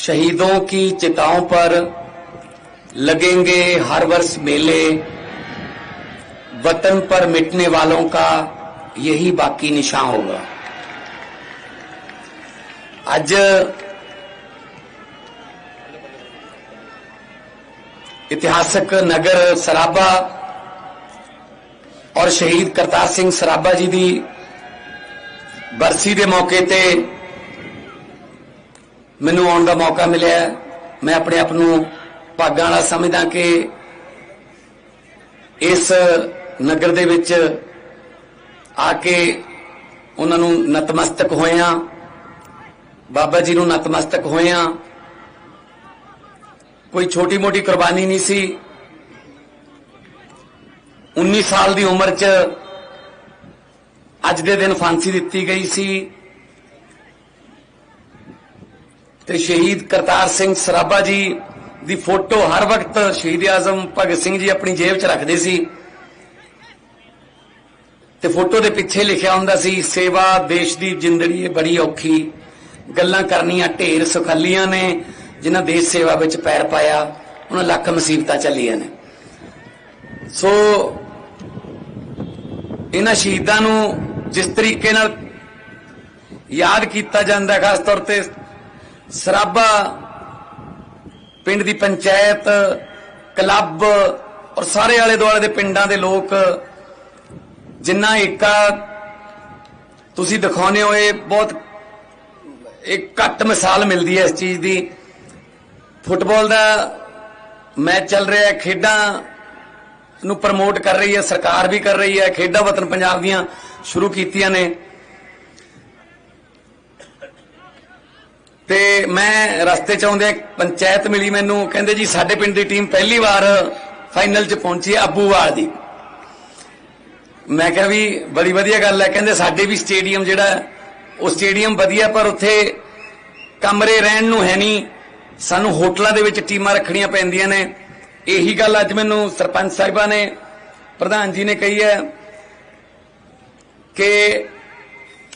शहीदों की चिताओं पर लगेंगे हर वर्ष मेले वतन पर मिटने वालों का यही बाकी निशान होगा ਅੱਜ ਇਤਿਹਾਸਕ ਨਗਰ ਸਰਾਬਾ ਔਰ ਸ਼ਹੀਦ ਕਰਤਾਰ ਸਿੰਘ ਸਰਾਬਾ ਜੀ ਦੀ ਬਰਸੀ ਦੇ ਮੌਕੇ ਤੇ ਮੈਨੂੰ ਆਉਣ ਦਾ ਮੌਕਾ ਮਿਲਿਆ। ਮੈਂ ਆਪਣੇ ਆਪ ਨੂੰ ਭਾਗਾਂ ਵਾਲਾ ਸਮਝਦਾ ਕਿ ਇਸ ਨਗਰ ਦੇ ਵਿੱਚ ਆ ਕੇ ਉਹਨਾਂ ਨੂੰ ਨਤਮਸਤਕ ਹੋਏ ਹੋਇਆਂ, ਬਾਬਾ ਜੀ ਨੂੰ ਨਤਮਸਤਕ ਹੋਏ ਹੋਇਆਂ। ਕੋਈ ਛੋਟੀ ਮੋਟੀ ਕੁਰਬਾਨੀ ਨਹੀਂ ਸੀ। 19 ਸਾਲ ਦੀ ਉਮਰ 'ਚ ਅੱਜ ਦੇ ਦਿਨ ਫਾਂਸੀ ਦਿੱਤੀ ਗਈ ਸੀ। ਤੇ ਸ਼ਹੀਦ ਕਰਤਾਰ ਸਿੰਘ ਸਰਾਭਾ ਜੀ ਦੀ ਫੋਟੋ ਹਰ ਵਕਤ ਸ਼ਹੀਦ ਆਜ਼ਮ ਭਗਤ ਸਿੰਘ ਜੀ ਆਪਣੀ ਜੇਬ 'ਚ ਰੱਖਦੇ ਸੀ। ਤੇ ਫੋਟੋ ਦੇ ਪਿੱਛੇ ਲਿਖਿਆ ਹੁੰਦਾ ਸੀ, ਸੇਵਾ ਦੇਸ਼ ਦੀ ਜ਼ਿੰਦਗੀ ਬੜੀ ਔਖੀ, ਗੱਲਾਂ ਕਰਨੀਆਂ ਢੇਰ ਸੁਖੱਲੀਆਂ ਨੇ, ਜਿਨ੍ਹਾਂ ਦੇਸ਼ ਸੇਵਾ ਵਿੱਚ ਪੈਰ ਪਾਇਆ, ਉਹਨਾਂ ਲੱਖ ਮੁਸੀਬਤਾਂ ਚੱਲੀਆਂ ਨੇ। ਸੋ ਇਹਨਾਂ ਸ਼ਹੀਦਾਂ ਨੂੰ ਜਿਸ ਤਰੀਕੇ ਨਾਲ ਯਾਦ ਕੀਤਾ ਜਾਂਦਾ, ਖਾਸ ਤੌਰ ਤੇ ਸਰਾਬਾ, ਪਿੰਡ ਦੀ ਪੰਚਾਇਤ, ਕਲੱਬ ਔਰ ਸਾਰੇ ਆਲੇ ਦੁਆਲੇ ਦੇ ਪਿੰਡਾਂ ਦੇ ਲੋਕ ਜਿੰਨਾ ਏਕਾ ਤੁਸੀਂ ਦਿਖਾਉਨੇ ਹੋ, ਇਹ ਬਹੁਤ ਇੱਕ ਘੱਟ ਮਿਸਾਲ ਮਿਲਦੀ ਹੈ ਇਸ ਚੀਜ਼ ਦੀ। ਫੁੱਟਬਾਲ ਦਾ ਮੈਚ ਚੱਲ ਰਿਹਾ ਹੈ, ਖੇਡਾਂ ਨੂੰ ਪ੍ਰਮੋਟ ਕਰ ਰਹੀ ਹੈ, ਸਰਕਾਰ ਵੀ ਕਰ ਰਹੀ ਹੈ, ਖੇਡਾਂ ਵਤਨ ਪੰਜਾਬ ਦੀਆਂ ਸ਼ੁਰੂ ਕੀਤੀਆਂ ਨੇ। ਤੇ ਮੈਂ ਰਸਤੇ ਚ ਆਉਂਦੇ ਪੰਚਾਇਤ ਮਿਲੀ ਮੈਨੂੰ, ਕਹਿੰਦੇ ਜੀ ਸਾਡੇ ਪਿੰਡ ਦੀ ਟੀਮ ਪਹਿਲੀ ਵਾਰ ਫਾਈਨਲ ਚ ਪਹੁੰਚੀ ਹੈ ਅੱਬੂਵਾਲ ਦੀ। ਮੈਂ ਕਿਹਾ ਵੀ ਬੜੀ ਵਧੀਆ ਗੱਲ ਹੈ, ਕਹਿੰਦੇ ਸਾਡੇ ਵੀ ਸਟੇਡੀਅਮ ਜਿਹੜਾ ਉਹ ਸਟੇਡੀਅਮ ਵਧੀਆ, ਪਰ ਉੱਥੇ ਕਮਰੇ ਰਹਿਣ ਨੂੰ ਹੈ ਨਹੀਂ। ਸਾਨੂੰ ਹੋਟਲਾਂ ਦੇ ਵਿੱਚ ਟੀਮਾਂ ਰੱਖਣੀਆਂ ਪੈਂਦੀਆਂ ਨੇ। ਇਹੀ ਗੱਲ ਅੱਜ ਮੈਨੂੰ ਸਰਪੰਚ ਸਾਹਿਬਾਂ ਨੇ, ਪ੍ਰਧਾਨ ਜੀ ਨੇ ਕਹੀ ਹੈ ਕਿ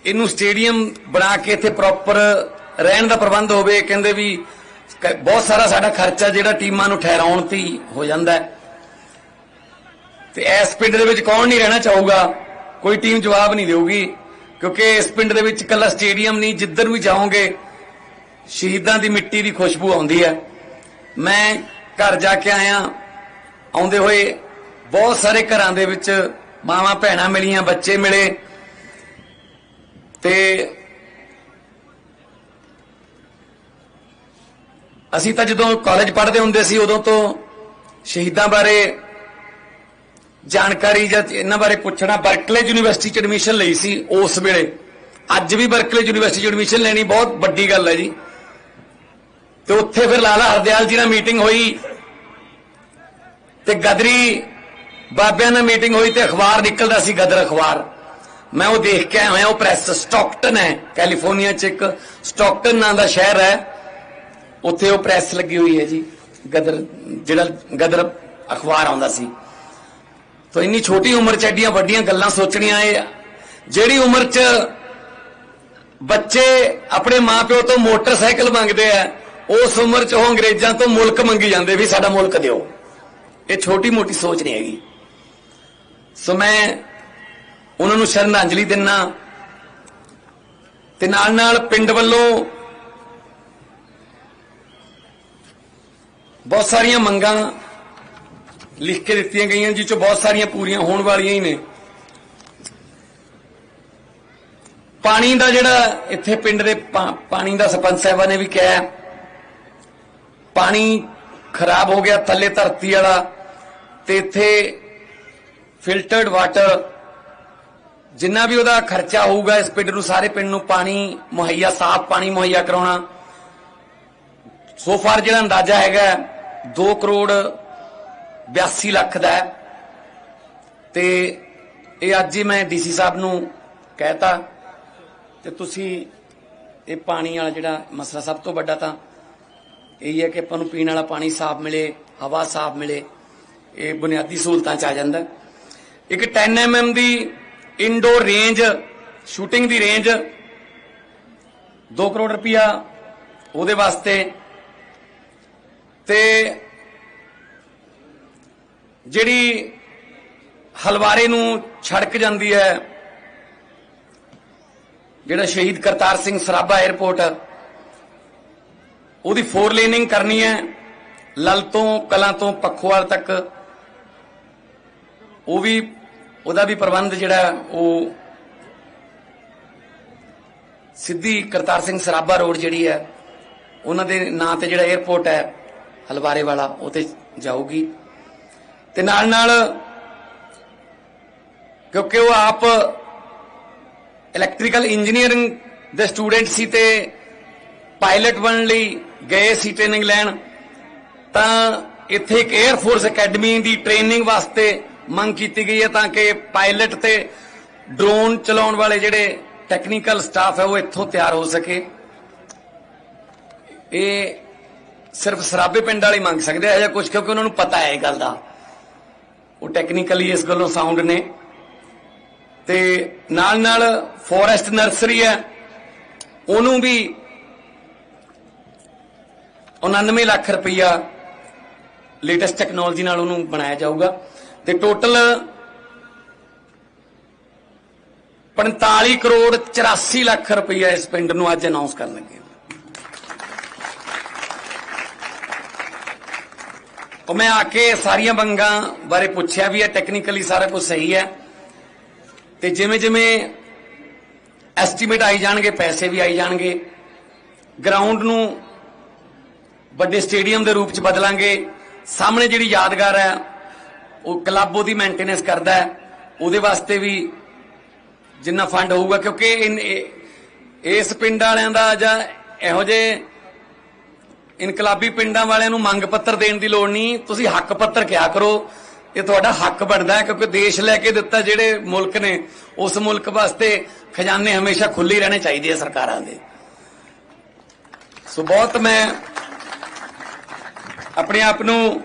ਇਹਨੂੰ ਸਟੇਡੀਅਮ ਬਣਾ ਕੇ ਇੱਥੇ ਪ੍ਰੋਪਰ ਰਹਿਣ ਦਾ ਪ੍ਰਬੰਧ ਹੋਵੇ, ਕਹਿੰਦੇ ਵੀ ਬਹੁਤ ਸਾਰਾ ਸਾਡਾ ਖਰਚਾ ਜਿਹੜਾ ਟੀਮਾਂ ਨੂੰ ਠਹਿਰਾਉਣ ਤੇ ਹੋ ਜਾਂਦਾ ਹੈ। ਤੇ ਇਸ ਪਿੰਡ ਦੇ ਵਿੱਚ ਕੌਣ ਨਹੀਂ ਰਹਿਣਾ ਚਾਹੂਗਾ? ਕੋਈ ਟੀਮ ਜਵਾਬ ਨਹੀਂ ਦੇਊਗੀ, ਕਿਉਂਕਿ ਇਸ ਪਿੰਡ ਦੇ ਵਿੱਚ ਇਕੱਲਾ ਸਟੇਡੀਅਮ ਨਹੀਂ, ਜਿੱਧਰ ਵੀ ਜਾਓਗੇ, ਸ਼ਹੀਦਾਂ ਦੀ ਮਿੱਟੀ ਦੀ ਖੁਸ਼ਬੂ ਆਉਂਦੀ ਹੈ। ਮੈਂ ਘਰ ਜਾ ਕੇ ਆਇਆ, ਆਉਂਦੇ ਹੋਏ ਬਹੁਤ ਸਾਰੇ ਘਰਾਂ ਦੇ ਵਿੱਚ ਮਾਵਾਂ ਭੈਣਾਂ ਮਿਲੀਆਂ, ਬੱਚੇ ਮਿਲੇ। ਤੇ ਅਸੀਂ ਤਾਂ ਜਦੋਂ ਕਾਲਜ ਪੜ੍ਹਦੇ ਹੁੰਦੇ ਸੀ, ਉਦੋਂ ਤੋਂ ਸ਼ਹੀਦਾਂ ਬਾਰੇ ਜਾਣਕਾਰੀ ਜਾਂ ਇਹਨਾਂ ਬਾਰੇ ਪੁੱਛਣਾ ਬਰਕਲੇ ਯੂਨੀਵਰਸਿਟੀ ਚ ਐਡਮਿਸ਼ਨ ਲਈ ਸੀ ਉਸ ਵੇਲੇ। ਅੱਜ ਵੀ ਬਰਕਲੇ ਯੂਨੀਵਰਸਿਟੀ ਚ ਐਡਮਿਸ਼ਨ ਲੈਣੀ ਬਹੁਤ ਵੱਡੀ ਗੱਲ ਹੈ ਜੀ। ਤੇ ਉੱਥੇ ਫਿਰ ਲਾਲਾ ਹਰਦਿਆਲ ਜੀ ਨਾਲ ਮੀਟਿੰਗ ਹੋਈ ਤੇ ਗਦਰੀ ਬਾਬਿਆਂ ਨਾਲ ਮੀਟਿੰਗ ਹੋਈ ਤੇ ਅਖਬਾਰ ਨਿਕਲਦਾ ਸੀ ਗਦਰ ਅਖਬਾਰ। ਮੈਂ ਉਹ ਦੇਖ ਕੇ ਆਇਆ, ਉਹ ਪ੍ਰੈਸ ਸਟਾਕਟਨ ਹੈ ਕੈਲੀਫੋਰਨੀਆ ਚ ਇੱਕ ਸਟਾਕਟਨ ਨਾਂ ਦਾ ਸ਼ਹਿਰ ਹੈ। ਉੱਥੇ ਉਹ ਪ੍ਰੈਸ ਲੱਗੀ ਹੋਈ ਹੈ ਜੀ, ਗਦਰ, ਜਿਹੜਾ ਗਦਰ ਅਖਬਾਰ ਆਉਂਦਾ ਸੀ। ਤੋ ਇੰਨੀ ਛੋਟੀ ਉਮਰ 'ਚ ਐਡੀਆਂ ਵੱਡੀਆਂ ਗੱਲਾਂ ਸੋਚਣੀਆਂ ਇਹ ਜਿਹੜੀ ਉਮਰ 'ਚ ਬੱਚੇ ਆਪਣੇ ਮਾਪਿਓ ਤੋਂ ਮੋਟਰਸਾਈਕਲ ਮੰਗਦੇ ਆ, ਉਸ ਉਮਰ 'ਚ ਉਹ ਅੰਗਰੇਜ਼ਾਂ ਤੋਂ ਮੁਲਕ ਮੰਗੀ ਜਾਂਦੇ ਵੀ ਸਾਡਾ ਮੁਲਕ ਦਿਓ। ਇਹ ਛੋਟੀ ਮੋਟੀ ਸੋਚ ਨਹੀਂ ਹੈਗੀ। ਸੋ ਮੈਂ ਉਹਨਾਂ ਨੂੰ ਸ਼ਰਧਾਂਜਲੀ ਦਿੰਨਾ। ਤੇ ਨਾਲ ਨਾਲ ਪਿੰਡ ਵੱਲੋਂ ਬਹੁਤ ਸਾਰੀਆਂ ਮੰਗਾਂ ਲਿਖ ਕੇ ਦਿੱਤੀਆਂ ਗਈਆਂ ਜਿਸ ਚੋਂ ਬਹੁਤ ਸਾਰੀਆਂ ਪੂਰੀਆਂ ਹੋਣ ਵਾਲੀਆਂ ਹੀ ਨੇ। ਪਾਣੀ ਦਾ ਜਿਹੜਾ ਇੱਥੇ ਪਿੰਡ ਦੇ ਪਾ- ਪਾਣੀ ਦਾ ਸਰਪੰਚ ਸਾਹਿਬਾਂ ਨੇ ਵੀ ਕਿਹਾ ਪਾਣੀ ਖਰਾਬ ਹੋ ਗਿਆ, ਥੱਲੇ ਧਰਤੀ ਵਾਲਾ, ਤੇ ਇੱਥੇ ਫਿਲਟਰਡ ਵਾਟਰ, ਜਿੰਨਾ ਵੀ ਉਹਦਾ ਖਰਚਾ ਹੋਊਗਾ, ਇਸ ਪਿੰਡ ਨੂੰ, ਸਾਰੇ ਪਿੰਡ ਨੂੰ ਪਾਣੀ ਮੁਹੱਈਆ, ਸਾਫ਼ ਪਾਣੀ ਮੁਹੱਈਆ ਕਰਾਉਣਾ। ਸੋ ਫਾਰ ਜਿਹੜਾ ਅੰਦਾਜ਼ਾ ਹੈਗਾ 2 ਕਰੋੜ 82 ਲੱਖ ਦਾ ਹੈ ਤੇ ਇਹ ਅੱਜ ਹੀ ਮੈਂ ਡੀਸੀ ਸਾਹਿਬ ਨੂੰ ਕਹਿਤਾ ਤੇ ਤੁਸੀਂ ਇਹ ਪਾਣੀ ਵਾਲਾ ਜਿਹੜਾ ਮਸਲਾ ਸਭ ਤੋਂ ਵੱਡਾ ਤਾਂ ਇਹ ਹੈ ਕਿ ਆਪਾਂ ਨੂੰ ਪੀਣ ਵਾਲਾ ਪਾਣੀ ਸਾਫ਼ ਮਿਲੇ, ਹਵਾ ਸਾਫ਼ ਮਿਲੇ, ਇਹ ਬੁਨਿਆਦੀ ਸਹੂਲਤਾਂ ਚ ਆ ਜਾਂਦਾ ਹੈ। ਇੱਕ 10 mm ਦੀ ਇਨਡੋਰ ਰੇਂਜ ਸ਼ੂਟਿੰਗ ਦੀ ਰੇਂਜ 2 ਕਰੋੜ ਰੁਪਇਆ ਉਹਦੇ ਵਾਸਤੇ ਤੇ ਜਿਹੜੀ ਹਲਵਾਰੇ ਨੂੰ ਛੜਕ ਜਾਂਦੀ ਹੈ, ਜਿਹੜਾ ਸ਼ਹੀਦ ਕਰਤਾਰ ਸਿੰਘ ਸਰਾਭਾ 에ਅਰਪੋਰਟ ਉਹਦੀ ਫੋਰ ਲੇਨਿੰਗ ਕਰਨੀ ਹੈ, ਲਲ ਤੋਂ ਕਲਾਂ ਤੋਂ ਪੱਖੋਵਾਲ ਤੱਕ। ਉਹ ਵੀ, ਉਹਦਾ ਵੀ ਪ੍ਰਬੰਧ ਜਿਹੜਾ, ਉਹ ਸਿੱਧੀ ਕਰਤਾਰ ਸਿੰਘ ਸਰਾਭਾ ਰੋਡ ਜਿਹੜੀ ਹੈ, ਉਹਨਾਂ ਦੇ ਨਾਂ ਤੇ ਜਿਹੜਾ 에ਅਰਪੋਰਟ ਹੈ ਹਲਵਾਰੇ ਵਾਲਾ ਉਹ ਤੇ ਜਾਊਗੀ। ਤੇ ਨਾਲ ਨਾਲ ਕਿਉਂਕਿ ਉਹ ਆਪ ਇਲੈਕਟ੍ਰੀਕਲ ਇੰਜੀਨੀਅਰਿੰਗ ਦੇ ਸਟੂਡੈਂਟ ਸੀ ਤੇ ਪਾਇਲਟ ਬਣਨ ਲਈ ਗਏ ਸੀ ਟ੍ਰੇਨਿੰਗ ਲੈਣ, ਤਾਂ ਇੱਥੇ ਇੱਕ 에ਅਰ ਫੋਰਸ ਅਕੈਡਮੀ ਦੀ ਟ੍ਰੇਨਿੰਗ ਵਾਸਤੇ ਮੰਗ ਕੀਤੀ ਗਈ ਹੈ ਤਾਂ ਕਿ ਪਾਇਲਟ ਤੇ ਡਰੋਨ ਚਲਾਉਣ ਵਾਲੇ ਜਿਹੜੇ ਟੈਕਨੀਕਲ ਸਟਾਫ ਹੈ ਉਹ ਇੱਥੋਂ ਤਿਆਰ ਹੋ ਸਕੇ। ਇਹ ਸਿਰਫ ਸਰਾਬੇ ਪਿੰਡ ਵਾਲੇ ਮੰਗ ਸਕਦੇ ਆ ਜਾਂ ਕੁਝ ਕਿਉਂਕਿ ਉਹਨਾਂ ਨੂੰ ਪਤਾ ਹੈ ਇਹ ਗੱਲ ਦਾ। ਉਹ ਟੈਕਨੀਕਲੀ ਇਸ ਗੱਲੋਂ ਸਾਊਂਡ ਨੇ। ਤੇ ਨਾਲ ਨਾਲ ਫੋਰੈਸਟ ਨਰਸਰੀ ਹੈ। ਉਹਨੂੰ ਵੀ 99 ਲੱਖ ਰੁਪਈਆ ਲੇਟੈਸਟ ਟੈਕਨੋਲੋਜੀ ਨਾਲ ਉਹਨੂੰ ਬਣਾਇਆ ਜਾਊਗਾ। ਤੇ ਟੋਟਲ 45 ਕਰੋੜ 84 ਲੱਖ ਰੁਪਈਆ ਇਸ ਪਿੰਡ ਨੂੰ ਅੱਜ ਅਨਾਉਂਸ ਕਰਨ ਲੱਗੇ ਉਹ ਮੈਂ ਆ ਕੇ ਸਾਰੀਆਂ ਬੰਗਾਂ ਬਾਰੇ ਪੁੱਛਿਆ ਵੀ ਹੈ ਟੈਕਨੀਕਲੀ ਸਾਰਾ ਕੁਝ ਸਹੀ ਹੈ। ਤੇ ਜਿਵੇਂ ਜਿਵੇਂ ਐਸਟੀਮੇਟ ਆਈ ਜਾਣਗੇ, ਪੈਸੇ ਵੀ ਆਈ ਜਾਣਗੇ ਗਰਾਊਂਡ ਨੂੰ ਵੱਡੇ ਸਟੇਡੀਅਮ ਦੇ ਰੂਪ ਚ ਬਦਲਾਂਗੇ, ਸਾਹਮਣੇ ਜਿਹੜੀ ਯਾਦਗਾਰ ਹੈ, ਉਹ ਕਲੱਬ ਉਹਦੀ ਮੇਨਟੇਨੈਂਸ ਕਰਦਾ ਹੈ, ਉਹਦੇ ਵਾਸਤੇ ਵੀ ਜਿੰਨਾ ਫੰਡ ਹੋਊਗਾ, ਕਿਉਂਕਿ ਇਸ ਪਿੰਡ ਵਾਲਿਆਂ ਦਾ ਜਾਂ ਇਹੋ ਜਿਹੇ ਇਨਕਲਾਬੀ ਪਿੰਡਾਂ ਵਾਲਿਆਂ ਨੂੰ ਮੰਗ ਪੱਤਰ ਦੇਣ ਦੀ ਲੋੜ ਨਹੀਂ। ਤੁਸੀਂ ਹੱਕ ਪੱਤਰ ਕਿਹਾ ਕਰੋ। ਇਹ ਤੁਹਾਡਾ ਹੱਕ ਬਣਦਾ ਹੈ ਕਿਉਂਕਿ ਦੇਸ਼ ਲੈ ਕੇ ਦਿੱਤਾ ਜਿਹੜੇ ਮੁਲਕ ਨੇ, ਉਸ ਮੁਲਕ ਵਾਸਤੇ ਖਜ਼ਾਨੇ ਹਮੇਸ਼ਾ ਖੁੱਲੇ ਰਹਿਣੇ ਚਾਹੀਦੇ ਆ ਸਰਕਾਰਾਂ ਦੇ। ਸੋ ਬਹੁਤ ਮੈਂ ਆਪਣੇ ਆਪ ਨੂੰ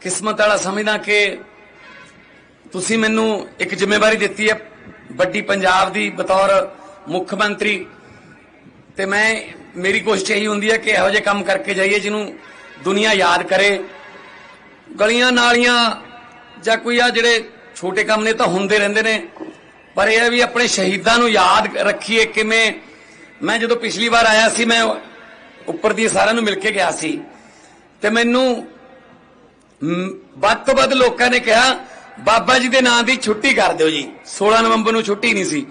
ਕਿਸਮਤ ਵਾਲਾ ਸਮਝਦਾ ਕਿ ਤੁਸੀਂ ਮੈਨੂੰ ਇੱਕ ਜ਼ਿੰਮੇਵਾਰੀ ਦਿੱਤੀ ਹੈ, ਵੱਡੀ ਪੰਜਾਬ ਦੀ ਬਤੌਰ ਮੁੱਖ ਮੰਤਰੀ। ਤੇ ਮੈਂ ਮੇਰੀ ਕੋਸ਼ਿਸ਼ ਇਹੀ ਹੁੰਦੀ ਹੈ ਕਿ ਇਹੋ ਜਿਹੇ ਕੰਮ ਕਰਕੇ ਜਾਈਏ ਜਿਹਨੂੰ ਦੁਨੀਆ ਯਾਦ ਕਰੇ। ਗਲੀਆਂ ਨਾਲੀਆਂ ਜਾਂ ਕੋਈ ਆ ਜਿਹੜੇ ਛੋਟੇ ਕੰਮ ਨੇ ਤਾਂ ਹੁੰਦੇ ਰਹਿੰਦੇ ਨੇ। ਪਰ ਇਹ ਵੀ ਆਪਣੇ ਸ਼ਹੀਦਾਂ ਨੂੰ ਯਾਦ ਰੱਖੀਏ ਕਿਵੇਂ। ਮੈਂ ਜਦੋਂ ਪਿਛਲੀ ਵਾਰ ਆਇਆ ਸੀ, ਮੈਂ ਉੱਪਰ ਦੀ ਸਾਰਿਆਂ ਨੂੰ ਮਿਲ ਕੇ ਗਿਆ ਸੀ। ਤੇ ਮੈਨੂੰ ਵੱਧ ਤੋਂ ਵੱਧ ਲੋਕਾਂ ਨੇ ਕਿਹਾ, ਬਾਬਾ ਜੀ ਦੇ ਨਾਂ ਦੀ ਛੁੱਟੀ ਕਰ ਦਿਓ ਜੀ। 16 ਨਵੰਬਰ ਨੂੰ ਛੁੱਟੀ ਨਹੀਂ ਸੀ।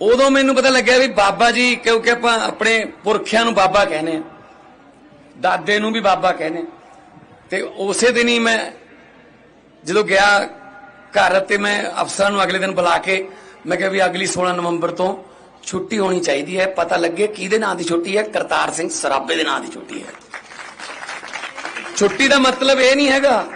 ਉਦੋਂ ਮੈਨੂੰ ਪਤਾ ਲੱਗਿਆ ਵੀ ਬਾਬਾ ਜੀ, ਕਿਉਂਕਿ ਆਪਾਂ ਆਪਣੇ ਪੁਰਖਿਆਂ ਨੂੰ ਬਾਬਾ ਕਹਿੰਦੇ ਆ ਦਾਦੇ ਨੂੰ ਵੀ ਬਾਬਾ ਕਹਿੰਦੇ ਤੇ ਉਸੇ ਦਿਨ ਹੀ ਮੈਂ ਜਦੋਂ ਗਿਆ ਘਰ ਤੇ ਮੈਂ ਅਫਸਰਾਂ ਨੂੰ ਅਗਲੇ ਦਿਨ ਬੁਲਾ ਕੇ ਮੈਂ ਕਿਹਾ ਵੀ ਅਗਲੀ 16 ਨਵੰਬਰ ਤੋਂ ਛੁੱਟੀ ਹੋਣੀ ਚਾਹੀਦੀ ਹੈ। ਪਤਾ ਲੱਗੇ ਕਿਹਦੇ ਨਾਂ ਦੀ ਛੁੱਟੀ ਹੈ? ਕਰਤਾਰ ਸਿੰਘ ਸਰਾਬੇ ਦੇ ਨਾਂ ਦੀ ਛੁੱਟੀ ਹੈ। ਛੁੱਟੀ ਦਾ ਮਤਲਬ ਇਹ ਨਹੀਂ ਹੈਗਾ।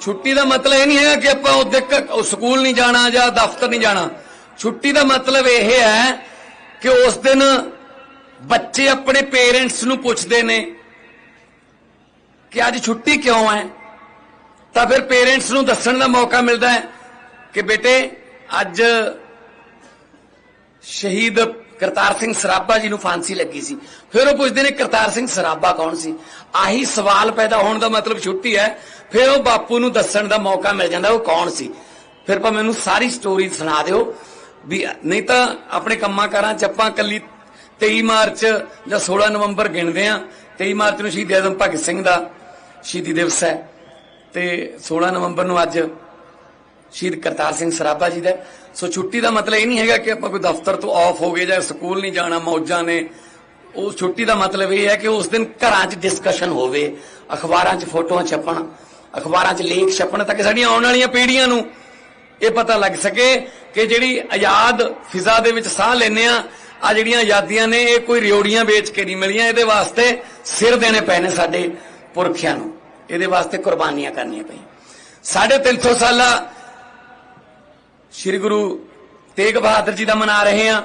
ਛੁੱਟੀ ਦਾ ਮਤਲਬ ਇਹ ਨਹੀਂ ਹੈਗਾ ਕਿ ਆਪਾਂ ਉਹਦੇ ਉਹ ਸਕੂਲ ਨਹੀਂ ਜਾਣਾ ਜਾਂ ਦਫ਼ਤਰ ਨਹੀਂ ਜਾਣਾ। ਛੁੱਟੀ ਦਾ ਮਤਲਬ ਇਹ ਹੈ ਕਿ ਉਸ ਦਿਨ ਬੱਚੇ ਆਪਣੇ ਪੇਰੈਂਟਸ ਨੂੰ ਪੁੱਛਦੇ ਨੇ ਕਿ ਅੱਜ ਛੁੱਟੀ ਕਿਉਂ ਹੈ? ਤਾਂ ਫਿਰ ਪੇਰੈਂਟਸ ਨੂੰ ਦੱਸਣ ਦਾ ਮੌਕਾ ਮਿਲਦਾ ਹੈ ਕਿ ਬੇਟੇ, ਅੱਜ ਸ਼ਹੀਦ ਕਰਤਾਰ ਸਿੰਘ ਸਰਾਭਾ ਜੀ ਨੂੰ ਫਾਂਸੀ ਲੱਗੀ ਸੀ। ਫਿਰ ਉਹ ਪੁੱਛਦੇ ਨੇ, ਕਰਤਾਰ ਸਿੰਘ ਸਰਾਭਾ ਕੌਣ ਸੀ? ਆਹੀ ਸਵਾਲ ਪੈਦਾ ਹੋਣ ਦਾ ਮਤਲਬ ਛੁੱਟੀ ਹੈ। ਫਿਰ ਉਹ ਬਾਪੂ ਨੂੰ ਦੱਸਣ ਦਾ ਮੌਕਾ ਮਿਲ ਜਾਂਦਾ, ਉਹ ਕੌਣ ਸੀ? ਫਿਰ ਭਾਵੇਂ ਮੈਨੂੰ ਸਾਰੀ ਸਟੋਰੀ ਸੁਣਾ ਦਿਓ। ਵੀ ਨਹੀਂ ਤਾਂ ਆਪਣੇ ਕੰਮਾਂ ਕਾਰਾਂ ਚ ਆਪਾਂ ਕੱਲੀ 23 ਮਾਰਚ ਜਾਂ 16 ਨਵੰਬਰ ਗਿਣਦੇ ਆ 23 ਮਾਰਚ ਨੂੰ ਸ਼ਹੀਦ ਆਜ਼ਮ ਭਗਤ ਸਿੰਘ ਦਾ ਸ਼ਹੀਦੀ ਦਿਵਸ ਹੈ। ਤੇ 16 ਨਵੰਬਰ ਨੂੰ ਅੱਜ ਸ਼ਹੀਦ ਕਰਤਾਰ ਸਿੰਘ ਸਰਾਭਾ ਜੀ ਦਾ ਸੋ ਛੁੱਟੀ ਦਾ ਮਤਲਬ ਇਹ ਨਹੀਂ ਹੈਗਾ ਕਿ ਆਪਾਂ ਕੋਈ ਦਫ਼ਤਰ ਤੋਂ ਆਫ ਹੋ ਗਏ ਜਾਂ ਸਕੂਲ ਨਹੀਂ ਜਾਣਾ, ਮੌਜਾਂ ਨੇ। ਉਹ ਛੁੱਟੀ ਦਾ ਮਤਲਬ ਇਹ ਹੈ ਕਿ ਉਸ ਦਿਨ ਘਰਾਂ 'ਚ ਡਿਸਕਸ਼ਨ ਹੋਵੇ, ਅਖਬਾਰਾਂ 'ਚ ਫੋਟੋਆਂ ਛਪਣ, ਅਖਬਾਰਾਂ 'ਚ ਲੇਖ ਛਪਣ ਤਾਂ ਕਿ ਸਾਡੀਆਂ ਆਉਣ ਵਾਲੀਆਂ ਪੀੜ੍ਹੀਆਂ ਨੂੰ ਇਹ ਪਤਾ ਲੱਗ ਸਕੇ ਕਿ ਜਿਹੜੀ ਆਜ਼ਾਦ ਫਿਜ਼ਾ ਦੇ ਵਿੱਚ ਸਾਹ ਲੈਨੇ ਆ ਆ ਜਿਹੜੀਆਂ ਆਜ਼ਾਦੀਆਂ ਨੇ, ਇਹ ਕੋਈ ਰਿਓੜੀਆਂ ਵੇਚ ਕੇ ਨਹੀਂ ਮਿਲੀਆਂ। ਇਹਦੇ ਵਾਸਤੇ ਸਿਰ ਦੇਣੇ ਪਏ ਨੇ ਸਾਡੇ ਪੁਰਖਿਆਂ ਨੂੰ। ਇਹਦੇ ਵਾਸਤੇ ਕੁਰਬਾਨੀਆਂ ਕਰਨੀਆਂ ਪਈਆਂ। ਸਾਢੇ 300 ਸਾਲਾ ਸ੍ਰੀ ਗੁਰੂ ਤੇਗ ਬਹਾਦਰ ਜੀ ਦਾ ਮਨਾ ਰਹੇ ਆ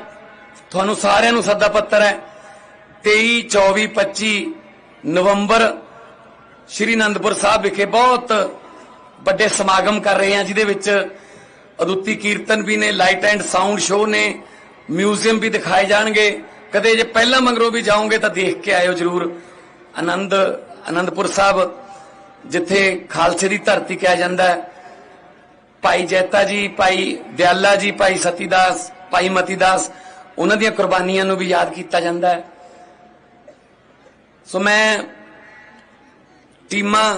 ਤੁਹਾਨੂੰ ਸਾਰਿਆਂ ਨੂੰ ਸੱਦਾ ਪੱਤਰ ਹੈ। 23 24 25 ਨਵੰਬਰ ਸ਼੍ਰੀ ਅਨੰਦਪੁਰ ਸਾਹਿਬ ਵਿਖੇ ਬਹੁਤ ਵੱਡੇ ਸਮਾਗਮ ਕਰ ਰਹੇ ਆ ਜਿਹਦੇ ਵਿੱਚ ਅਦੁੱਤੀ ਕੀਰਤਨ ਵੀ ਨੇ ਲਾਈਟ ਐਂਡ ਸਾਊਂਡ ਸ਼ੋਅ ਨੇ ਮਿਊਜ਼ੀਅਮ ਵੀ ਦਿਖਾਏ ਜਾਣਗੇ। ਕਦੇ ਜੇ ਪਹਿਲਾਂ ਮੰਗਰੋ ਵੀ ਜਾਓਗੇ ਤਾਂ ਦੇਖ ਕੇ ਆਇਓ ਜਰੂਰ। ਆਨੰਦ ਅਨੰਦਪੁਰ ਸਾਹਿਬ, ਜਿੱਥੇ ਖਾਲਸੇ ਦੀ ਧਰਤੀ ਕਿਹਾ ਜਾਂਦਾ ਹੈ। ਭਾਈ ਜੈਤਾ ਜੀ, ਭਾਈ ਦਿਆਲਾ ਜੀ, ਭਾਈ ਸਤੀਦਾਸ, ਭਾਈ ਮਤੀਦਾਸ, ਉਹਨਾਂ ਦੀਆਂ ਕੁਰਬਾਨੀਆਂ ਨੂੰ ਵੀ ਯਾਦ ਕੀਤਾ ਜਾਂਦਾ ਹੈ। ਸੋ ਮੈਂ ਟੀਮਾਂ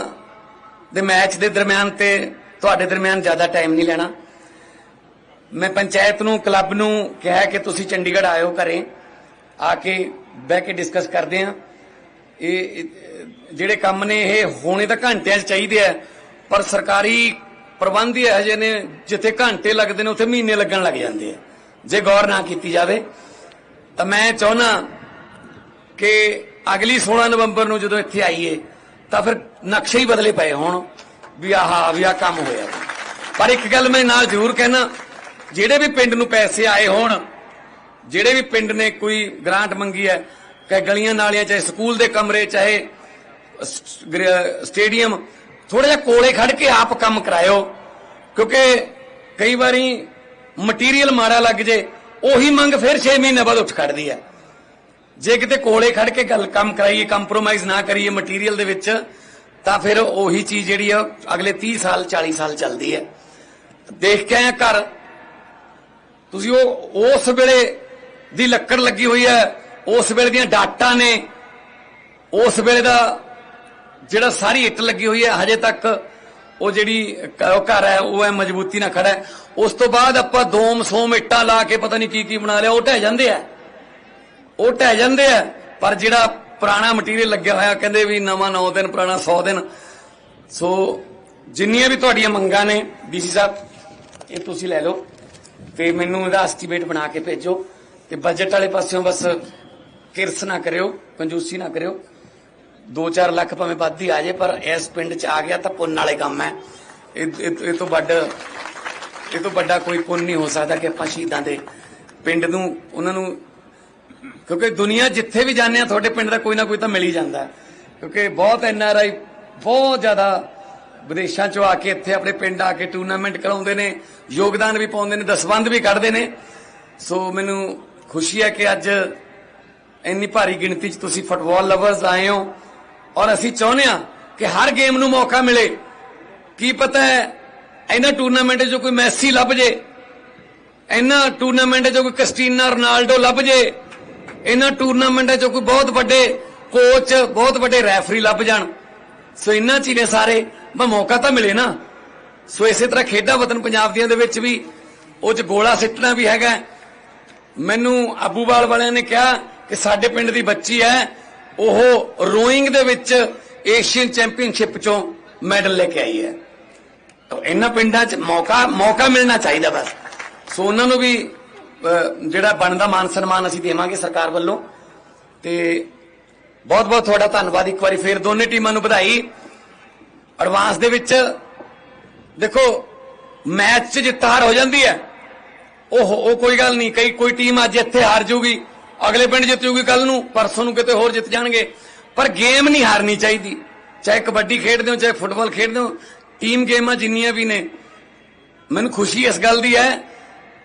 ਦੇ ਮੈਚ ਦੇ ਦਰਮਿਆਨ ਤੇ ਤੁਹਾਡੇ ਦਰਮਿਆਨ ਜ਼ਿਆਦਾ ਟਾਈਮ ਨਹੀਂ ਲੈਣਾ। ਮੈਂ ਪੰਚਾਇਤ ਨੂੰ, ਕਲੱਬ ਨੂੰ ਕਿਹਾ ਕਿ ਤੁਸੀਂ ਚੰਡੀਗੜ੍ਹ ਆਇਓ ਘਰੇ, ਆ ਕੇ ਬਹਿ ਕੇ ਡਿਸਕਸ ਕਰਦੇ ਆ। ਇਹ ਜਿਹੜੇ ਕੰਮ ਨੇ, ਇਹ ਹੋਣੇ ਤਾਂ ਘੰਟਿਆਂ 'ਚ ਚਾਹੀਦੇ ਆ, ਪਰ ਸਰਕਾਰੀ ਪ੍ਰਬੰਧ ਹੀ ਇਹੋ ਜਿਹੇ ਨੇ, ਜਿੱਥੇ ਘੰਟੇ ਲੱਗਦੇ ਨੇ, ਉੱਥੇ ਮਹੀਨੇ ਲੱਗਣ ਲੱਗ ਜਾਂਦੇ ਆ। ਜੇ ਗੌਰ ਨਾ ਕੀਤੀ ਜਾਵੇ, ਤਾਂ ਮੈਂ ਚਾਹੁੰਦਾ ਕਿ ਅਗਲੀ 16 ਨਵੰਬਰ ਨੂੰ ਜਦੋਂ ਇੱਥੇ ਆਈਏ, ਤਾਂ ਫਿਰ ਨਕਸ਼ੇ ਹੀ ਬਦਲੇ ਪਏ ਹੋਣ, ਵੀ ਆਹ ਵੀ ਆਹ ਕੰਮ ਹੋਇਆ। ਪਰ ਇੱਕ ਗੱਲ ਮੈਂ ਨਾਲ ਜ਼ਰੂਰ ਕਹਿਣਾ ਜਿਹੜੇ ਵੀ ਪਿੰਡ ਨੂੰ ਪੈਸੇ ਆਏ ਹੋਣ, ਜਿਹੜੇ ਵੀ ਪਿੰਡ ਨੇ ਕੋਈ ਗ੍ਰਾਂਟ ਮੰਗੀ ਹੈ ਕਿ ਗਲੀਆਂ ਨਾਲੀਆਂ, ਚਾਹੇ ਸਕੂਲ ਦੇ ਕਮਰੇ, ਚਾਹੇ ਸਟੇਡੀਅਮ ਥੋੜਾ ਜਿਹਾ ਕੋਲੇ ਖੜ ਕੇ ਆਪ ਕੰਮ ਕਰਾਇਓ। ਕਿਉਂਕਿ ਕਈ ਵਾਰੀ ਮਟੀਰੀਅਲ ਮਾੜਾ ਲੱਗ ਜੇ, ਉਹੀ ਮੰਗ ਫਿਰ 6 ਮਹੀਨੇ ਬਾਅਦ ਉੱਠ ਖੜਦੀ ਹੈ। ਜੇ ਕਿਤੇ ਕੋਲੇ ਖੜ ਕੇ ਗੱਲ ਕੰਮ ਕਰਾਈਏ ਕੰਪਰੋਮਾਈਜ਼ ਨਾ ਕਰੀਏ ਮਟੀਰੀਅਲ ਦੇ ਵਿੱਚ, ਤਾਂ ਫਿਰ ਉਹੀ ਚੀਜ਼ ਜਿਹੜੀ ਆ, ਅਗਲੇ 30 ਸਾਲ 40 ਸਾਲ ਚੱਲਦੀ ਹੈ। ਦੇਖ ਕੇ ਆਇਆ ਘਰ ਤੁਸੀਂ ਉਹ, ਉਸ ਵੇਲੇ ਦੀ ਲੱਕੜ ਲੱਗੀ ਹੋਈ ਹੈ, ਉਸ ਵੇਲੇ ਦੀਆਂ ਡਾਟਾਂ ਨੇ, ਉਸ ਵੇਲੇ ਦਾ ਜਿਹੜਾ ਸਾਰੀ ਇੱਟ ਲੱਗੀ ਹੋਈ ਹੈ, ਹਜੇ ਤੱਕ ਉਹ ਜਿਹੜੀ ਘਰ ਹੈ, ਉਹ ਐ ਮਜ਼ਬੂਤੀ ਨਾਲ ਖੜਾ ਹੈ। ਉਸ ਤੋਂ ਬਾਅਦ ਆਪਾਂ ਦੋਮ ਸੋਮ ਇੱਟਾਂ ਲਾ ਕੇ ਪਤਾ ਨਹੀਂ ਕੀ ਕੀ ਬਣਾ ਲਿਆ, ਉਹ ਢਹਿ ਜਾਂਦੇ ਆ। ਉਹ ਢਹਿ ਜਾਂਦੇ ਆ, ਪਰ ਜਿਹੜਾ ਪੁਰਾਣਾ ਮਟੀਰੀਅਲ ਲੱਗਿਆ ਹੋਇਆ, ਕਹਿੰਦੇ ਵੀ ਨਵਾਂ 9 ਦਿਨ, ਪੁਰਾਣਾ 100 ਦਿਨ। ਸੋ ਜਿੰਨੀਆਂ ਵੀ ਤੁਹਾਡੀਆਂ ਮੰਗਾਂ ਨੇ ਡੀਸੀ ਸਾਹਿਬ, ਇਹ ਤੁਸੀਂ ਲੈ ਲਓ। ਤੇ ਮੈਨੂੰ ਇਹਦਾ ਐਸਟੀਮੇਟ ਬਣਾ ਕੇ ਭੇਜੋ ਤੇ ਬਜਟ ਵਾਲੇ ਪਾਸਿਓਂ ਬਸ ਕਿਰਸ ਨਾ ਕਰਿਓ, ਕੰਜੂਸੀ ਨਾ ਕਰਿਓ। 2-4 ਲੱਖ ਭਾਵੇਂ ਵੱਧ ਹੀ ਆ ਜੇ, ਪਰ ਇਸ ਪਿੰਡ 'ਚ ਆ ਗਿਆ ਤਾਂ ਪੁੰਨ ਵਾਲੇ ਕੰਮ ਹੈ। ਇਹ ਤੋਂ ਵੱਡ, ਇਹ ਤੋਂ ਵੱਡਾ ਕੋਈ ਪੁੰਨ ਨਹੀਂ ਹੋ ਸਕਦਾ ਕਿ ਆਪਾਂ ਸ਼ਹੀਦਾਂ ਦੇ ਪਿੰਡ ਨੂੰ, ਉਹਨਾਂ ਨੂੰ, ਕਿਉਂਕਿ ਦੁਨੀਆ ਜਿੱਥੇ ਵੀ ਜਾਂਦੇ ਆ, ਤੁਹਾਡੇ ਪਿੰਡ ਦਾ ਕੋਈ ਨਾ ਕੋਈ ਤਾਂ ਮਿਲ ਹੀ ਜਾਂਦਾ ਕਿਉਂਕਿ ਬਹੁਤ ਐਨ ਆਰ ਆਈ ਬਹੁਤ ਜ਼ਿਆਦਾ ਵਿਦੇਸ਼ਾਂ ਚੋਂ ਆ ਕੇ ਇੱਥੇ ਆਪਣੇ ਪਿੰਡ ਆ ਕੇ ਟੂਰਨਾਮੈਂਟ ਕਰਾਉਂਦੇ ਨੇ, ਯੋਗਦਾਨ ਵੀ ਪਾਉਂਦੇ ਨੇ, ਦਸਵੰਧ ਵੀ ਕੱਢਦੇ ਨੇ। ਸੋ ਮੈਨੂੰ ਖੁਸ਼ੀ ਹੈ ਕਿ ਅੱਜ ਇੰਨੀ ਭਾਰੀ ਗਿਣਤੀ 'ਚ ਤੁਸੀਂ ਫੁੱਟਬਾਲ ਲਵਰਸ ਆਏ ਹੋ ਔਰ ਅਸੀਂ ਚਾਹੁੰਦੇ ਹਾਂ ਕਿ ਹਰ ਗੇਮ ਨੂੰ ਮੌਕਾ ਮਿਲੇ। ਕੀ ਪਤਾ ਹੈ, ਇਹਨਾਂ ਟੂਰਨਾਮੈਂਟ 'ਚ ਕੋਈ ਮੈਸੀ ਲੱਭ ਜੇ, ਇਹਨਾਂ ਟੂਰਨਾਮੈਂਟ 'ਚ ਕੋਈ ਕ੍ਰਿਸਟੀਨਾ ਰੋਨਾਲਡੋ ਲੱਭ ਜੇ, ਇਹਨਾਂ ਟੂਰਨਾਮੈਂਟਾਂ 'ਚ ਕੋਈ ਬਹੁਤ ਵੱਡੇ ਕੋਚ ਬਹੁਤ ਵੱਡੇ ਰੈਫਰੀ ਲੱਭ ਜਾਣ। ਸੋ ਇਹਨਾਂ ਨੇ ਸਾਰੇ ਬਾ ਮੌਕਾ ਤਾਂ ਮਿਲੇ ਨਾ। ਸੋ ਇਸੇ ਤਰ੍ਹਾਂ ਖੇਡਾਂ ਵਤਨ ਪੰਜਾਬ ਦੀਆਂ ਦੇ ਵਿੱਚ ਵੀ, ਉਹ 'ਚ ਗੋਲਾ ਸਿੱਟਣਾ ਵੀ ਹੈਗਾ। ਮੈਨੂੰ ਅਬੂਵਾਲ ਵਾਲਿਆਂ ਨੇ ਕਿਹਾ ਕਿ ਸਾਡੇ ਪਿੰਡ ਦੀ ਬੱਚੀ ਹੈ, ਉਹ ਰੋਇੰਗ ਦੇ ਵਿੱਚ ਏਸ਼ੀਅਨ ਚੈਂਪੀਅਨਸ਼ਿਪ ਚੋਂ ਮੈਡਲ ਲੈ ਕੇ ਆਈ ਹੈ। ਇਹਨਾਂ ਪਿੰਡਾਂ 'ਚ ਮੌਕਾ ਮੌਕਾ ਮਿਲਣਾ ਚਾਹੀਦਾ ਬਸ। ਸੋ ਉਹਨਾਂ ਨੂੰ ਵੀ ਜਿਹੜਾ ਬਣਦਾ ਮਾਨ ਸਨਮਾਨ ਅਸੀਂ ਦੇਵਾਂਗੇ ਸਰਕਾਰ ਵੱਲੋਂ। ਤੇ ਬਹੁਤ ਬਹੁਤ ਤੁਹਾਡਾ ਧੰਨਵਾਦ। ਇੱਕ ਵਾਰੀ ਫੇਰ ਦੋਨੇ ਟੀਮਾਂ ਨੂੰ ਵਧਾਈ। ਐਡਵਾਂਸ ਦੇ ਵਿੱਚ ਦੇਖੋ, ਮੈਚ 'ਚ ਜਿੱਤ ਹਾਰ ਹੋ ਜਾਂਦੀ ਹੈ। ਉਹ ਉਹ ਕੋਈ ਗੱਲ ਨਹੀਂ। ਕਈ, ਕੋਈ ਟੀਮ ਅੱਜ ਇੱਥੇ ਹਾਰ ਜੂਗੀ। ਅਗਲੇ ਪਿੰਡ ਜਿੱਤ ਜਾਊਗੀ ਕੱਲ ਨੂੰ, ਪਰਸੋਂ ਨੂੰ ਕਿਤੇ ਹੋਰ ਜਿੱਤ ਜਾਣਗੇ। ਪਰ ਗੇਮ ਨਹੀਂ ਹਾਰਨੀ ਚਾਹੀਦੀ। ਚਾਹੇ ਕਬੱਡੀ ਖੇਡਦੇ ਹੋ, ਚਾਹੇ ਫੁੱਟਬਾਲ ਖੇਡਦੇ ਹੋ, ਟੀਮ ਗੇਮਾਂ ਜਿੰਨੀਆਂ ਵੀ ਨੇ, ਮੈਨੂੰ ਖੁਸ਼ੀ ਇਸ ਗੱਲ ਦੀ ਹੈ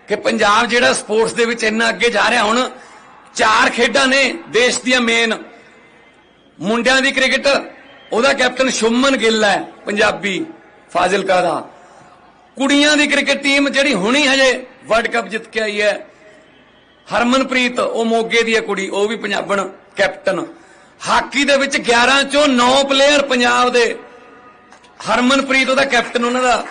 ਕਿ ਪੰਜਾਬ ਜਿਹੜਾ ਸਪੋਰਟਸ ਦੇ ਵਿੱਚ ਇੰਨਾ ਅੱਗੇ ਜਾ ਰਿਹਾ ਹੁਣ, ਚਾਰ ਖੇਡਾਂ ਨੇ ਦੇਸ਼ ਦੀਆਂ ਮੇਨ ਮੁੰਡਿਆਂ ਦੀ ਕ੍ਰਿਕਟ। ਉਹਦਾ ਕੈਪਟਨ ਸ਼ੁਮਨ ਗਿੱਲ ਹੈ, ਪੰਜਾਬੀ ਫਾਜ਼ਿਲਕਾ ਦਾ। ਕੁੜੀਆਂ ਦੀ ਕ੍ਰਿਕਟ ਟੀਮ ਜਿਹੜੀ ਹੁਣੀ ਹਜੇ ਵਰਲਡ ਕੱਪ ਜਿੱਤ ਕੇ ਆਈ ਹੈ। ਹਰਮਨਪ੍ਰੀਤ, ਉਹ ਮੋਗੇ ਦੀ ਹੈ ਕੁੜੀ, ਉਹ ਵੀ ਪੰਜਾਬਣ ਕੈਪਟਨ। ਹਾਕੀ ਦੇ ਵਿੱਚ 11 ਚੋਂ 9 ਪਲੇਅਰ ਪੰਜਾਬ ਦੇ। ਹਰਮਨਪ੍ਰੀਤ ਉਹਦਾ ਕੈਪਟਨ ਉਹਨਾਂ ਦਾ।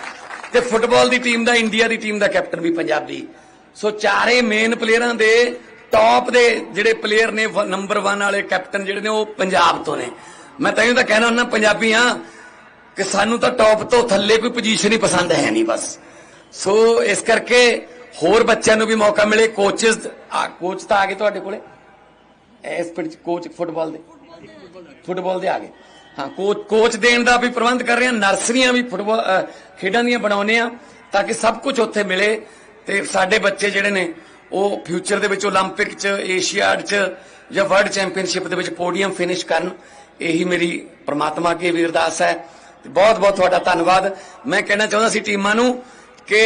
ਤੇ ਫੁੱਟਬਾਲ ਦੀ ਟੀਮ ਦਾ, ਇੰਡੀਆ ਦੀ ਟੀਮ ਦਾ ਕੈਪਟਨ ਵੀ ਪੰਜਾਬੀ। ਸੋ ਚਾਰੇ ਮੇਨ ਪਲੇਅਰਾਂ ਦੇ ਟੌਪ ਦੇ ਜਿਹੜੇ ਪਲੇਅਰ ਨੇ ਨੰਬਰ 1 ਵਾਲੇ ਕੈਪਟਨ ਜਿਹੜੇ ਨੇ, ਉਹ ਪੰਜਾਬ ਤੋਂ ਨੇ। ਮੈਂ ਤਾਂ ਇਹ ਤਾਂ ਕਹਿਣਾ ਹੁੰਦਾ ਪੰਜਾਬੀ ਹਾਂ ਕਿ ਸਾਨੂੰ ਤਾਂ ਟੌਪ ਤੋਂ ਥੱਲੇ ਕੋਈ ਪੋਜੀਸ਼ਨ ਹੀ ਪਸੰਦ ਹੈ ਨਹੀਂ ਬਸ। ਸੋ ਇਸ ਕਰਕੇ ਹੋਰ ਬੱਚਿਆਂ ਨੂੰ ਵੀ ਮੌਕਾ ਮਿਲੇ ਕੋਚਸ ਕੋਚ ਤਾਂ ਆ ਗਏ ਤੁਹਾਡੇ ਕੋਲੇ? ਇਸ ਪਿੰਡ ਚ ਕੋਚ ਫੁੱਟਬਾਲ ਦੇ? ਫੁੱਟਬਾਲ ਦੇ ਆ ਗਏ। ਹਾਂ ਕੋਚ ਕੋਚ ਦੇਣ ਦਾ ਵੀ ਪ੍ਰਬੰਧ ਕਰ ਰਹੇ ਹਾਂ, ਨਰਸਰੀਆਂ ਵੀ ਫੁੱਟਬਾਲ ਖੇਡਾਂ ਦੀਆਂ ਬਣਾਉਨੇ ਆ ਤਾਂ ਕਿ ਸਭ ਕੁਝ ਉੱਥੇ ਮਿਲੇ ਤੇ ਸਾਡੇ ਬੱਚੇ ਜਿਹੜੇ ਨੇ ਉਹ ਫਿਊਚਰ ਦੇ ਵਿੱਚ 올림픽 ਚ ਏਸ਼ੀਆਡ ਚ ਜਾਂ ਵਰਲਡ ਚੈਂਪੀਅਨਸ਼ਿਪ ਦੇ ਵਿੱਚ ਪੋਡੀਅਮ ਫਿਨਿਸ਼ ਕਰਨ ਇਹੀ ਮੇਰੀ ਪ੍ਰਮਾਤਮਾ ਅੱਗੇ ਵੀ ਅਰਦਾਸ ਹੈ ਤੇ ਬਹੁਤ ਬਹੁਤ ਤੁਹਾਡਾ ਧੰਨਵਾਦ ਮੈਂ ਕਹਿਣਾ ਚਾਹੁੰਦਾ ਸੀ ਟੀਮਾਂ ਨੂੰ ਕਿ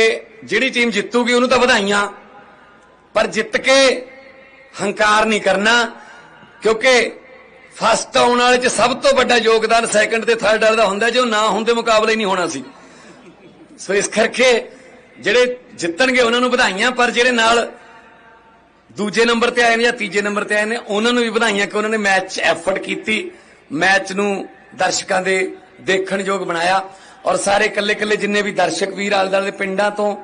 ਜਿਹੜੀ ਟੀਮ ਜਿੱਤੂਗੀ ਉਹਨੂੰ ਤਾਂ ਵਧਾਈਆਂ ਪਰ ਜਿੱਤ ਕੇ ਹੰਕਾਰ ਨਹੀਂ ਕਰਨਾ ਕਿਉਂਕਿ ਫਸਟ ਆਉਣ ਵਾਲੇ ਚ ਸਭ ਤੋਂ ਵੱਡਾ ਯੋਗਦਾਨ ਸੈਕੰਡ ਤੇ ਥਰਡ ਵਾਲੇ ਦਾ ਹੁੰਦਾ ਜੋ ਨਾ ਹੁੰਦੇ ਮੁਕਾਬਲੇ ਹੀ ਨਹੀਂ ਹੋਣਾ ਸੀ ਸੋ ਇਸ ਕਰਕੇ ਜਿਹੜੇ ਜਿੱਤਣਗੇ ਉਹਨਾਂ ਨੂੰ ਵਧਾਈਆਂ ਪਰ ਜਿਹੜੇ ਨਾਲ ਦੂਜੇ ਨੰਬਰ ਤੇ ਆਏ ਨੇ ਜਾਂ ਤੀਜੇ ਨੰਬਰ ਤੇ ਆਏ ਨੇ, ਉਹਨਾਂ ਨੂੰ ਵੀ ਵਧਾਈਆਂ ਕਿ ਉਹਨਾਂ ਨੇ ਮੈਚ ਐਫਰਟ ਕੀਤੀ, ਮੈਚ ਨੂੰ ਦਰਸ਼ਕਾਂ ਦੇ ਦੇਖਣਯੋਗ ਬਣਾਇਆ। ਔਰ ਸਾਰੇ ਇਕੱਲੇ-ਇਕੱਲੇ ਜਿੰਨੇ ਵੀ ਦਰਸ਼ਕ ਵੀਰ ਆਲੇ ਦੁਆਲੇ ਦੇ ਪਿੰਡਾਂ ਤੋਂ,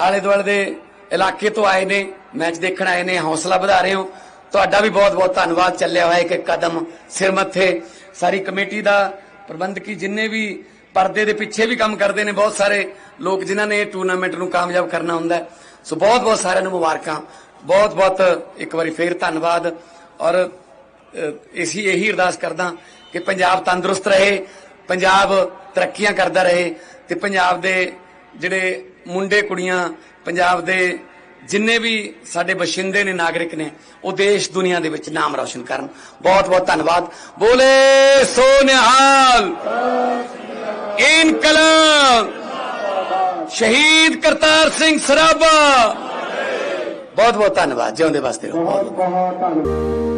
ਆਲੇ ਦੁਆਲੇ ਦੇ ਇਲਾਕੇ ਤੋਂ ਆਏ ਨੇ, ਮੈਚ ਦੇਖਣ ਆਏ ਨੇ, ਹੌਸਲਾ ਵਧਾ ਰਹੇ ਹੋ। ਤੁਹਾਡਾ ਵੀ ਬਹੁਤ-ਬਹੁਤ ਧੰਨਵਾਦ। ਚੱਲਿਆ ਹੋਇਆ ਇੱਕ ਕਦਮ ਸਿਰ ਮੱਥੇ। ਸਾਰੀ ਕਮੇਟੀ ਦਾ ਪ੍ਰਬੰਧਕੀ ਜਿੰਨੇ ਵੀ ਪਰਦੇ ਦੇ ਪਿੱਛੇ ਵੀ ਕੰਮ ਕਰਦੇ ਨੇ, ਬਹੁਤ ਸਾਰੇ ਲੋਕ ਜਿਨ੍ਹਾਂ ਨੇ ਇਹ ਟੂਰਨਾਮੈਂਟ ਨੂੰ ਕਾਮਯਾਬ ਕਰਨਾ ਹੁੰਦਾ ਸੋ ਬਹੁਤ-ਬਹੁਤ ਸਾਰਿਆਂ ਨੂੰ ਮੁਬਾਰਕਾਂ। ਬਹੁਤ-ਬਹੁਤ ਇੱਕ ਵਾਰੀ ਫੇਰ ਧੰਨਵਾਦ। ਔਰ ਅ, ਇਸੀ ਇਹੀ ਅਰਦਾਸ ਕਰਦਾ ਕਿ ਪੰਜਾਬ ਤੰਦਰੁਸਤ ਰਹੇ ਪੰਜਾਬ ਤਰੱਕੀਆਂ ਕਰਦਾ ਰਹੇ ਤੇ ਪੰਜਾਬ ਦੇ ਜਿਹੜੇ ਮੁੰਡੇ ਕੁੜੀਆਂ ਪੰਜਾਬ ਦੇ ਜਿੰਨੇ ਵੀ ਸਾਡੇ ਬਸ਼ਿੰਦੇ ਨੇ ਨਾਗਰਿਕ ਨੇ ਉਹ ਦੇਸ਼ ਦੁਨੀਆ ਦੇ ਵਿੱਚ ਨਾਮ ਰੌਸ਼ਨ ਕਰਨ। ਬਹੁਤ ਬਹੁਤ ਧੰਨਵਾਦ। ਬੋਲੇ ਸੋ ਨਿਹਾਲ ਇਨਕਲਾਬ ਸ਼ਹੀਦ ਕਰਤਾਰ ਸਿੰਘ ਸਰਾਭਾ ਬਹੁਤ ਬਹੁਤ ਧੰਨਵਾਦ ਜਿਉਂਦੇ ਵਾਸਤੇ ਰਹੋ। ਬਹੁਤ ਬਹੁਤ ਧੰਨਵਾਦ।